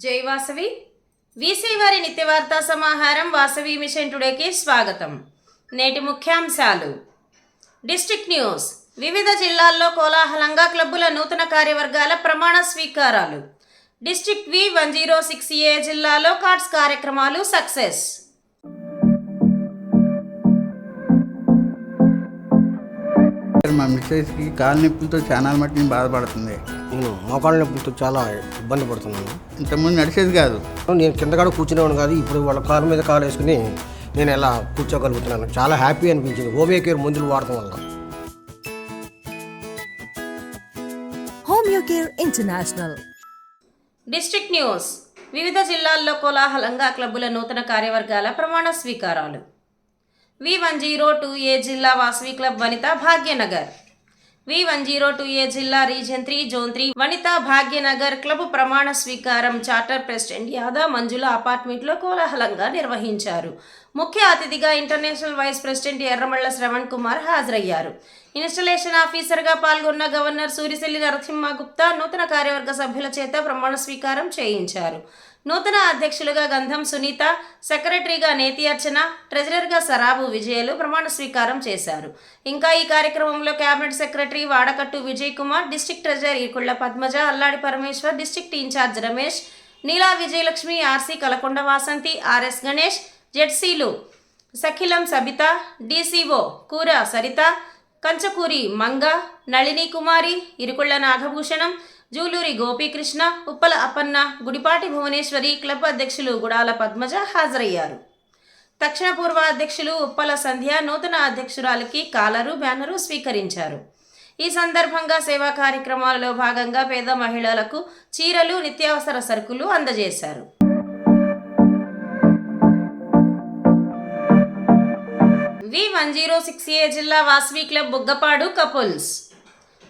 జై వాసవి. వీసీ వారి నిత్యవార్తా సమాహారం వాసవి మిషన్ టుడేకి స్వాగతం. నేటి ముఖ్యాంశాలు. District news. వివిధ జిల్లాల్లో కోలాహలంగా క్లబ్బుల నూతన కార్యవర్గాల ప్రమాణ స్వీకారాలు. District V one zero six A జిల్లాలో కార్డ్స్ కార్యక్రమాలు సక్సెస్. మా మిస్సెస్కి కాలు నొప్పులతో చాలా మట్టిని బాధపడుతుంది. మోకాళ్ళ నొప్పులతో చాలా ఇబ్బంది పడుతున్నాను. ఇంతకుముందు నడిచేది కాదు. నేను కింద కూడా కూర్చునేవాడు కాదు ఇప్పుడు వాళ్ళ కారు మీద కాలు వేసుకుని నేను ఎలా కూర్చోగలుగుతున్నాను. చాలా హ్యాపీ అనిపించింది హోమియో కేర్ మందులు వాడటం వల్ల. Homeocare International. District news. వివిధ జిల్లాల్లో కోలాహలంగా క్లబ్బుల నూతన కార్యవర్గాల ప్రమాణ స్వీకారాలు. V one zero two A జిల్లా Vasavi club Vanitha Bhagyanagar. V one zero two A జిల్లా region three zone three Vanitha Bhagyanagar club ప్రమాణ స్వీకారం చార్టర్ ప్రెసిడెంట్ యాదా మంజుల అపార్ట్మెంట్లో కోలాహలంగా నిర్వహించారు. ముఖ్య అతిథిగా international vice president Erramalla Sravan Kumar హాజరయ్యారు. ఇన్స్టలేషన్ ఆఫీసర్గా పాల్గొన్న గవర్నర్ సూరిశెల్లి నరసింహ గుప్తా నూతన కార్యవర్గ సభ్యుల చేత ప్రమాణ స్వీకారం చేయించారు. నూతన అధ్యక్షులుగా గంధం సునీత సెక్రటరీగా నేతి అర్చన ట్రెజరర్గా సరాబు విజయలు ప్రమాణ స్వీకారం చేశారు. ఇంకా ఈ కార్యక్రమంలో cabinet secretary Vadakattu Vijay Kumar district treasurer Ekulla Padmaja Alladi Parameshwar district incharge Ramesh Neela Vijayalakshmi RC Kalakonda Vasanthi RS Ganesh జెడ్సీలు Sakhilam Sabitha DCO Kura Saritha Kanchakuri Manga Nalini Kumari Irukulla Nagabhushanam Juluri Gopikrishna Uppala Appanna Gudipati Bhuvaneswari club అధ్యక్షులు గుడాల పద్మజ హాజరయ్యారు. దక్షిణ పూర్వ అధ్యక్షులు ఉప్పల సంధ్య నూతన అధ్యక్షురాలికి కాలరు బ్యానరు స్వీకరించారు. ఈ సందర్భంగా సేవా కార్యక్రమాలలో భాగంగా పేద మహిళలకు చీరలు నిత్యావసర సరుకులు అందజేశారు. V one zero six A జిల్లా Vasavi club Buggapadu couples.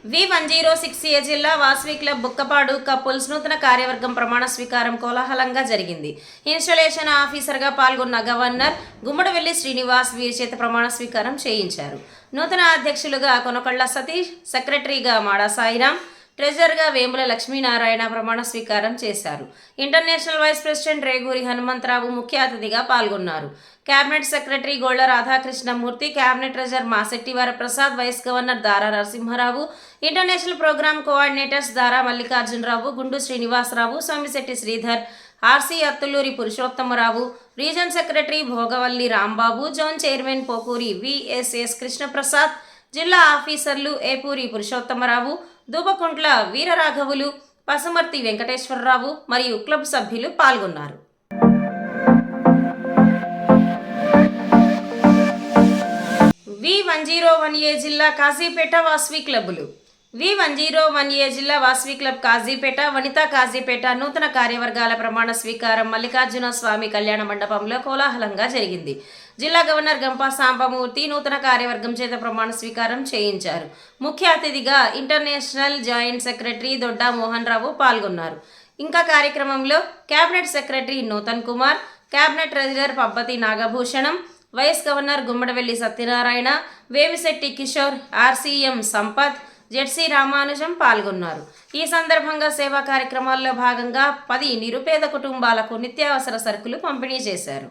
V one zero six A జిల్లా వాసవి క్లబ్ బుక్కపాడు కపుల్స్ నూతన కార్యవర్గం ప్రమాణ స్వీకారం కోలాహలంగా జరిగింది. ఇన్స్టలేషన్ ఆఫీసర్గా పాల్గొన్న గవర్నర్ గుమ్మడవెల్లి శ్రీనివాస్ వీరి చేత ప్రమాణ స్వీకారం చేయించారు. నూతన అధ్యక్షులుగా కొనకళ్ళ సతీష్ సెక్రటరీగా మాడా సాయిరాం ట్రెజరర్గా వేముల లక్ష్మీనారాయణ ప్రమాణ స్వీకారం చేశారు. International vice president Reguri Hanumantharao ముఖ్య అతిథిగా పాల్గొన్నారు. Cabinet secretary Golla Radhakrishnamurthy cabinet treasurer Masetti Varaprasad vice governor Dara Narasimharao international program coordinators Dara Mallikarjunarao Gundu Srinivasarao Somisetti Sridhar RC Attuluri Purushottamarao region secretary Bhogavalli Rambabu zone chairman Pokuri VSS Krishnaprasad జిల్లా ఆఫీసర్లు ఏపూరి పురుషోత్తమరావు దూబకుంట్ల వీరరాఘవులు పసుమర్తి వెంకటేశ్వరరావు మరియు club సభ్యులు పాల్గొన్నారు. V one zero one A జిల్లా కాజీపేట వాస్వి క్లబ్బులు. V one zero one A జిల్లా Vasavi club Kazipet Vanitha Kazipet నూతన కార్యవర్గాల ప్రమాణ స్వీకారం మల్లికార్జున స్వామి కళ్యాణ మండపంలో కోలాహలంగా జరిగింది. జిల్లా గవర్నర్ గంపా సాంబమూర్తి నూతన కార్యవర్గం చేత ప్రమాణ స్వీకారం చేయించారు. ముఖ్య అతిథిగా international joint secretary Dodda Mohan Rao పాల్గొన్నారు. ఇంకా కార్యక్రమంలో cabinet secretary Nutan Kumar cabinet treasurer Pabbathi Nagabhushanam vice governor Gummadavelli Satyanarayana Vevisetti Kishore RCM Sampath ZC Ramanujam పాల్గొన్నారు. ఈ సందర్భంగా సేవా కార్యక్రమాల్లో భాగంగా పది నిరుపేద కుటుంబాలకు నిత్యావసర సరుకులు పంపిణీ చేశారు.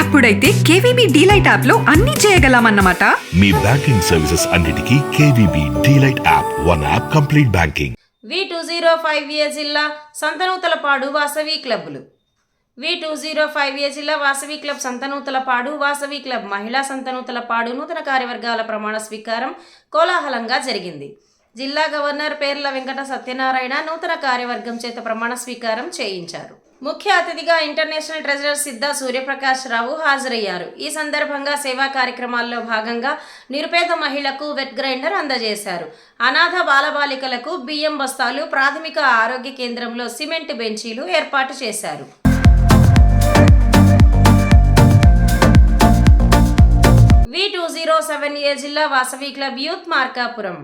అప్పుడైతే కేవీబీ డీలైట్ యాప్లో అన్ని చేయగలమన్నమాట. మీ బ్యాంకింగ్ సర్వీసెస్ అన్నిటికీ KVB delight app one app complete banking. V two zero five A జిల్లా సంతనూతలపాడు వాసవి క్లబ్బులు. V two zero five A జిల్లా వాసవి క్లబ్ సంతనూతలపాడు వాసవి క్లబ్ మహిళా సంతనూతలపాడు నూతన కార్యవర్గాల ప్రమాణ స్వీకారం కోలాహలంగా జరిగింది. జిల్లా గవర్నర్ పేర్ల వెంకట సత్యనారాయణ నూతన కార్యవర్గం చేత ప్రమాణ స్వీకారం చేయించారు. ముఖ్య అతిథిగా ఇంటర్నేషనల్ ట్రెజరర్ సిద్ధ సూర్యప్రకాష్ రావు హాజరయ్యారు. ఈ సందర్భంగా సేవా కార్యక్రమాల్లో భాగంగా నిరుపేద మహిళకు వెట్ గ్రైండర్ అందజేశారు. అనాథ బాలబాలికలకు బియ్యం బస్తాలు ప్రాథమిక ఆరోగ్య కేంద్రంలో సిమెంట్ బెంచీలు ఏర్పాటు చేశారు. V two zero seven A జిల్లా Vasavi club youth Markapuram.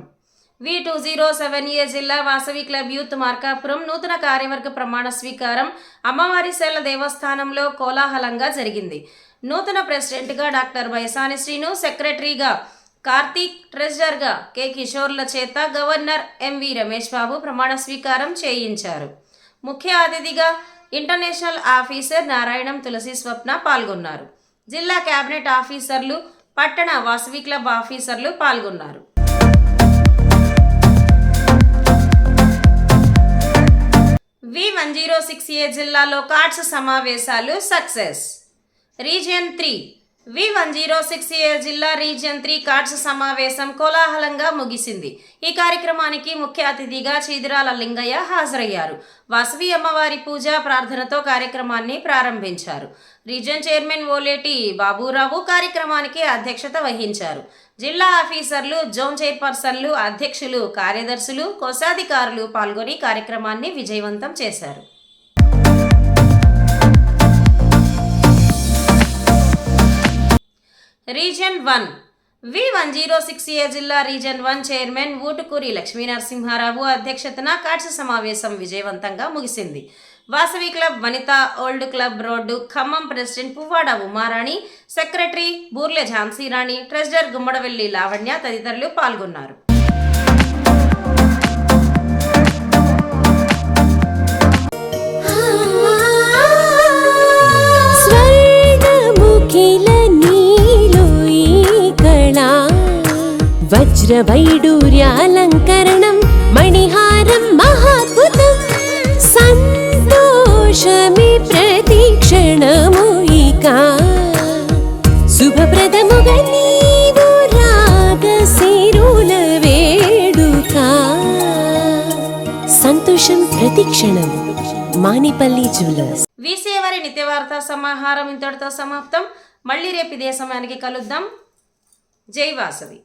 V two zero seven A జిల్లా వాసవి క్లబ్ యూత్ మార్కాపురం నూతన కార్యవర్గ ప్రమాణ స్వీకారం అమ్మవారి సేల దేవస్థానంలో కోలాహలంగా జరిగింది. నూతన ప్రెసిడెంట్గా డాక్టర్ బైసాని శ్రీను సెక్రటరీగా కార్తీక్ ట్రెజరర్గా కె కిషోర్ల చేత గవర్నర్ ఎంవి రమేష్ బాబు ప్రమాణ స్వీకారం చేయించారు. ముఖ్య అతిథిగా ఇంటర్నేషనల్ ఆఫీసర్ నారాయణం తులసి స్వప్న పాల్గొన్నారు. జిల్లా కేబినెట్ ఆఫీసర్లు పట్టణ వాసవి క్లబ్ ఆఫీసర్లు పాల్గొన్నారు. V one zero six A జిల్లాలో కార్డ్స్ సమావేశాలు success. Region three. V one zero six A జిల్లా రీజియన్ త్రీ కార్డ్స్ సమావేశం కోలాహలంగా ముగిసింది. ఈ కార్యక్రమానికి ముఖ్య అతిథిగా చీదిరాల లింగయ్య హాజరయ్యారు. వాసవి అమ్మవారి పూజ ప్రార్థనతో కార్యక్రమాన్ని ప్రారంభించారు. రీజియన్ చైర్మన్ ఓలేటి బాబురావు కార్యక్రమానికి అధ్యక్షత వహించారు. జిల్లా ఆఫీసర్లు జోన్ చైర్పర్సన్లు అధ్యక్షులు కార్యదర్శులు కోశాధికారులు పాల్గొని కార్యక్రమాన్ని విజయవంతం చేశారు. Region one. V one zero six A జిల్లా region one chairman Ootukuri Lakshminarasimharao అధ్యక్షతన కార్డ్స్ సమావేశం విజయవంతంగా ముగిసింది. Vasavi club Vanitha old club road Khammam president Puvvada Umarani secretary Burle Jhansirani treasurer Gummadavelli Lavanya తదితరులు పాల్గొన్నారు. స్వర్గముఖిల నీలో సంతోషం ప్రతిక్షణం మానిపల్లి జ్యువెలర్స్ వీసేవారి నిత్యవార్త సమాహారం ఇంతటితో సమాప్తం. మళ్ళీ రేపు ఇదే సమయానికి కలుద్దాం. జై వాసవి.